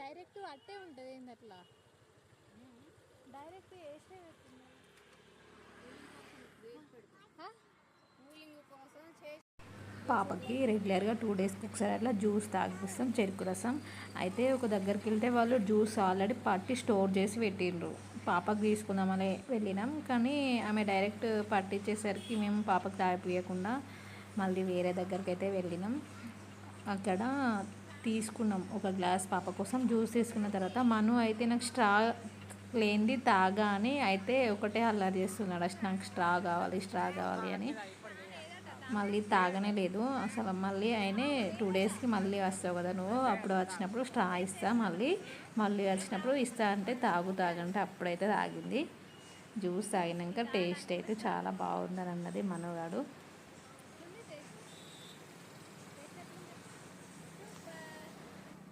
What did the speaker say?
Direct అట్టే ఉంటుంది ఏంది అట్లా? డైరెక్ట్ వేసే పాపకి రెగ్యులర్గా టూ డేస్కి ఒకసారి అట్లా జ్యూస్ తాగిపిస్తాం చెరుకు రసం. అయితే ఒక దగ్గరికి వెళ్తే వాళ్ళు జ్యూస్ ఆల్రెడీ పట్టి స్టోర్ చేసి పెట్టిండ్రు. పాపకి తీసుకుందామని వెళ్ళినాం కానీ ఆమె డైరెక్ట్ పట్టించేసరికి మేము పాపకి తాగిపియకుండా మళ్ళీ వేరే దగ్గరికి అయితే వెళ్ళినాం. అక్కడ తీసుకున్నాం. ఒక గ్లాస్ పాప కోసం జ్యూస్ తీసుకున్న తర్వాత మను అయితే నాకు స్ట్రా లేనిది తాగా అని అయితే ఒకటే అల్లరి చేస్తున్నాడు. అసలు నాకు స్ట్రా కావాలి స్ట్రా కావాలి అని. మళ్ళీ తాగనే లేదు. అసలు మళ్ళీ ఆయనే టూ డేస్కి మళ్ళీ వస్తావు కదా నువ్వు. అప్పుడు వచ్చినప్పుడు స్ట్రా ఇస్తా మళ్ళీ మళ్ళీ వచ్చినప్పుడు ఇస్తా అంటే తాగు తాగంటే అప్పుడైతే తాగింది. జ్యూస్ తాగినాక టేస్ట్ అయితే చాలా బాగుందని అన్నది మనగాడు.